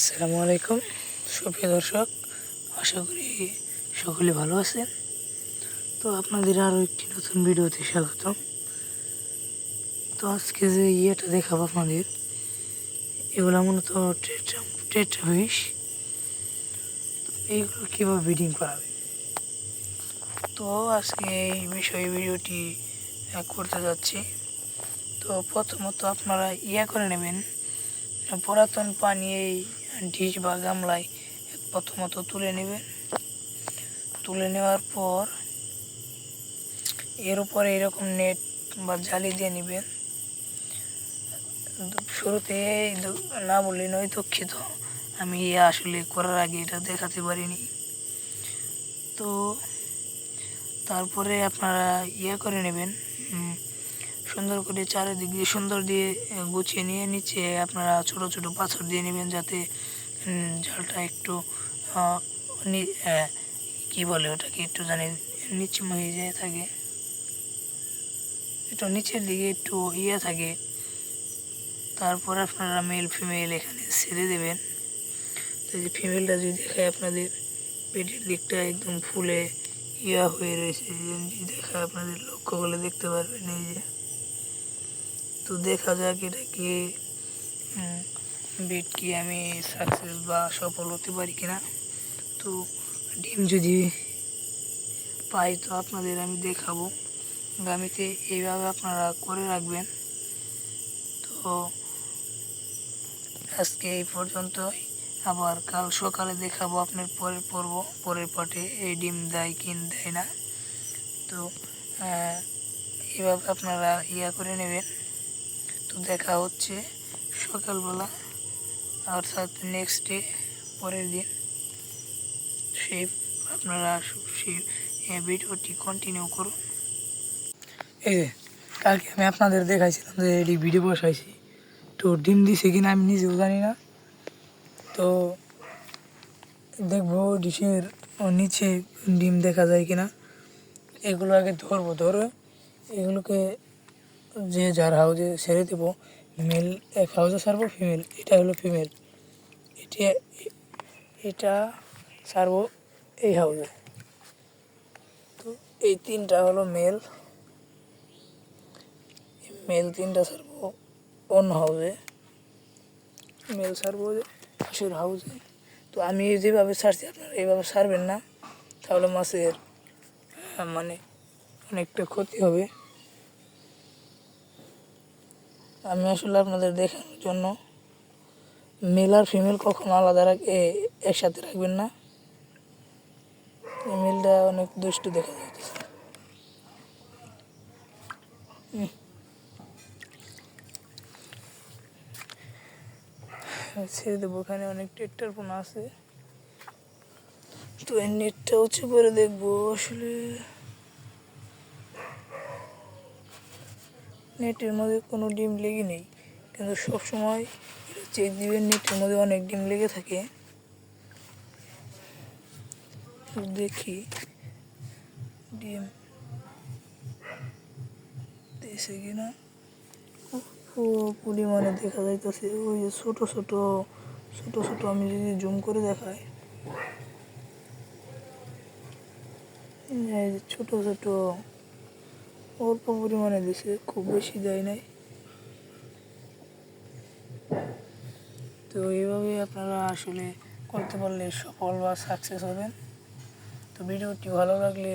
আসসালামু আলাইকুম। সুপ্রিয় দর্শক, আশা করি সকলে ভালো আছেন। তো আপনাদের আরও একটি নতুন ভিডিওতে স্বাগতম। তো আজকে যে ইয়েটা দেখাবো আপনাদের, এগুলো মূলত টেট্রা ফিশ। এইগুলো কীভাবে ব্রিডিং করাবে তো আজকে এই বিষয়ে ভিডিওটি করতে যাচ্ছি। তো প্রথমত আপনারা ইয়া করে নেবেন, পুরাতন পানি এই ডিশ বা গামলায় প্রথমত তুলে নেবেন তুলে নেওয়ার পর এর উপরে এরকম নেট বা জালি দিয়ে নেবেন শুরুতে না বললে নয়, দুঃখিত। আমি আসলে করার আগে এটা দেখাতে পারিনি। তো তারপরে আপনারা ইয়ে করে নেবেন সুন্দর করে চারিদিক দিয়ে সুন্দর দিয়ে গুছিয়ে নিয়ে নিচে আপনারা ছোট ছোট পাথর দিয়ে নেবেন যাতে জালটা একটু কি বলে ওটাকে একটু জানি নিচে হয়ে যায় থাকে। একটু নিচের দিকে একটু ইয়ে থাকে। তারপর আপনারা মেল ফিমেল এখানে ছেড়ে দেবেন। তো যে ফিমেলটা যদি দেখায় আপনাদের, পেটের দিকটা একদম ফুলে ইয়া হয়ে রয়েছে। দেখায় আপনাদের লক্ষ্য করলে দেখতে পারবেন এই যে। তো দেখা যাক এটা কি বিট কি আমি সাকসেস বা সফল হতে পারি কিনা। তো ডিম যদি পাই তো আপনাদের আমি দেখাবো। আগামীতে এইভাবে আপনারা করে রাখবেন। তো আজকে এই পর্যন্তই। আবার কাল সকালে দেখাবো আপনার পরের পর্ব পরের পাটে এই ডিম দেয় কিন দেয় না। তো আহ, এইভাবে আপনারা ইয়া করে নেবেন। তো দেখা হচ্ছে সকালবেলা অর্থাৎ নেক্সট ডে পরের দিন। সেই আপনারা সেই ভিডিওটি কন্টিনিউ করুন। এই যে, কালকে আমি আপনাদের দেখাইছিলাম যে এটি ভিডিও বসাইছি। তো ডিম দিছে কিনা আমি নিজেও জানি না। তো দেখব ডিশের নিচে ডিম দেখা যায় কিনা। এগুলো আগে ধরবো, ধরে এগুলোকে যে যার হাউজে ছেড়ে দেবো মেল এক হাউজে ছাড়বো ফিমেল এটা হলো ফিমেল এটা এটা ছাড়বো এই হাউজে তো এই তিনটা হলো মেল মেল তিনটা ছাড়বো অন্য হাউজে মেল যে হাঁসের হাউজে তো আমি যেভাবে ছাড়ছি আপনারা এইভাবে ছাড়বেন না। তাহলে মাছের মানে অনেকটা ক্ষতি হবে। আমি আসলে আপনাদের দেখানোর জন্য মেল আর ফিমেল কখনো আলাদা রাখে, একসাথে রাখবেন না। মেলটা অনেক দুষ্টু দেখা যাচ্ছে। ছেড়ে দেবো, ওখানে অনেক টেক্টার পোনা আছে। তো এই নেটটা হচ্ছে পরে দেখব, আসলে নেটের মধ্যে কোনো ডিম লেগে নেই। কিন্তু সবসময় চেক দিবেন নেটের মধ্যে অনেক ডিম লেগে থাকে। দেখি ডিম দিয়েছে কিনা। পরিমাণে দেখা যাইতেছে। ওই ছোটো ছোটো ছোটো ছোটো আমি যদি জুম করে দেখাই। ছোটো ছোটো অল্প পরিমাণে দিছে, খুব বেশি দেয় নাই। তো এইভাবে আপনারা আসলে করতে পারলে সফল বা সাকসেস হবেন। তো ভিডিওটি ভালো লাগলে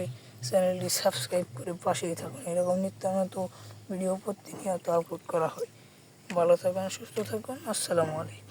চ্যানেলটি সাবস্ক্রাইব করে পাশেই থাকুন। এরকম নিত্য নতুন ভিডিও প্রতিনিয়ত আপলোড করা হয়। ভালো থাকুন, সুস্থ থাকুন। আসসালামু আলাইকুম।